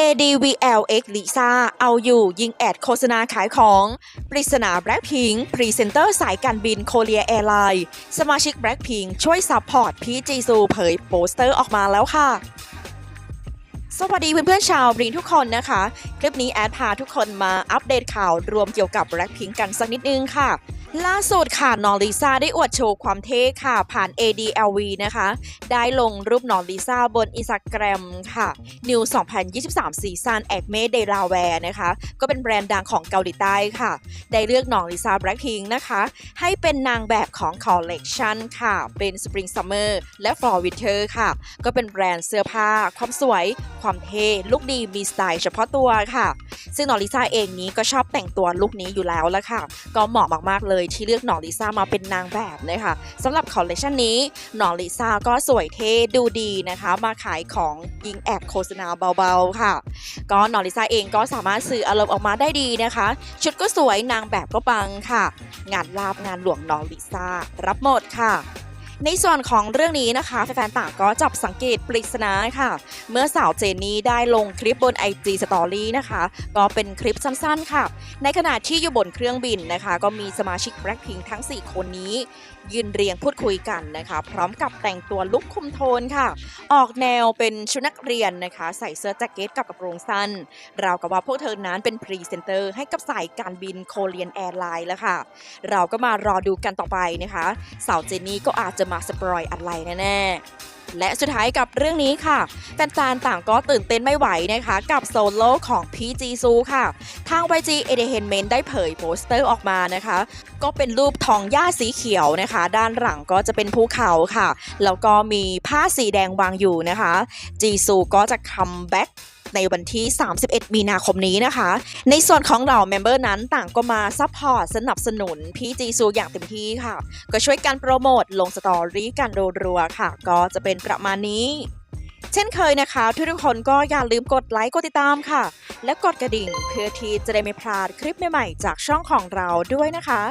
ADVLX ลิซ่าเอาอยู่ยิงแอดโฆษณาขายของ ปริศนาแบล็คพิงพรีเซนเตอร์สายการบินโคเรียแอร์ไลน์สมาชิกแบล็คพิงช่วยซัพพอร์ตพีจีซูเผยโปสเตอร์ออกมาแล้วค่ะ สวัสดีเพื่อนๆชาวบริงทุกคนนะคะ คลิปนี้แอดพาทุกคนมาอัปเดตข่าวรวมเกี่ยวกับแบล็คพิงกันสักนิดนึงค่ะ ล่าสุดค่ะนอริซาได้อวดโชว์ความเท่ค่ะ ผ่าน ADLV นะคะ ได้ลงรูปนอริซาบนอินสตาแกรมค่ะ New 2023ซีซันแอกเมเดลาแวร์นะคะ ก็เป็นแบรนด์ดังของเกาหลีใต้ค่ะ ได้เลือกนอริซาแบล็คพิงนะคะ ให้เป็นนางแบบของคอลเลกชันค่ะ เป็น Spring Summer และ Fall Winter ค่ะ ก็เป็นแบรนด์เสื้อผ้า ความสวย ความเท่ ลุคดีมีสไตล์เฉพาะตัวค่ะ ซึ่งนอริซาเองนี้ก็ชอบแต่งตัวลุคนี้อยู่แล้วละค่ะ ก็เหมาะมากๆเลยที่เลือกนอลิซ่ามาเป็นนางแบบนะคะสำหรับคอลเลคชันนี้นอลิซ่าก็สวยเท่ดูดีนะคะ มาขายของยิงแอบโฆษณาเบาๆค่ะ ก็นอลิซ่าเองก็สามารถสื่ออารมณ์ออกมาได้ดีนะคะ ชุดก็สวยนางแบบก็ปังค่ะ งานลาบงานหลวงนอลิซ่ารับหมดค่ะ ในส่วนของเรื่องนี้นะคะ แฟนๆต่างก็จับสังเกตปริศนาค่ะ เมื่อสาวเจนนี่ได้ลงคลิปบน IG Story นะคะ ก็เป็นคลิปสั้นๆค่ะ ในขณะที่อยู่บนเครื่องบินนะคะ ก็มีสมาชิก Blackpink ทั้ง 4 คนนี้ ยืนเรียงพูดคุยกันนะคะ พร้อมกับแต่งตัวลุคคุมโทนค่ะ ออกแนวเป็นชุดนักเรียนนะคะ ใส่เสื้อแจ็คเก็ตกับกระโปรงสั้นราวกับว่าพวกเธอนั้นเป็นพรีเซนเตอร์ให้กับสายการบินโคเรียนแอร์ไลน์แล้วค่ะ เราก็มารอดูกันต่อไปนะคะ สาวเจนนี่ก็อาจจะมาสปอยอะไรแน่ๆ และสุดท้ายกับเรื่องนี้ค่ะ แฟนๆต่างก็ตื่นเต้นไม่ไหวนะคะ กับโซโล่ของพีจีซูค่ะ ทาง YG Entertainment ได้เผยโปสเตอร์ออกมานะคะ ก็เป็นรูปทองหญ้าสีเขียวนะคะ ด้านหลังก็จะเป็นภูเขาค่ะ แล้วก็มีผ้าสีแดงวางอยู่นะคะ จีซูก็จะคัมแบ็ก ในวันที่ 31 มีนาคมนี้นะคะ ในส่วนของเหล่าเมมเบอร์นั้นต่างก็มาซัพพอร์ตสนับสนุนพี่จีซูอย่างเต็มที่ค่ะ ก็ช่วยกันโปรโมทลงสตอรี่กันรัวๆค่ะ ก็จะเป็นประมาณนี้เช่นเคยนะคะทุกคนก็อย่าลืมกดไลค์กดติดตามค่ะ และกดกระดิ่งเพื่อที่จะได้ไม่พลาดคลิปใหม่ๆจากช่องของเราด้วยนะคะ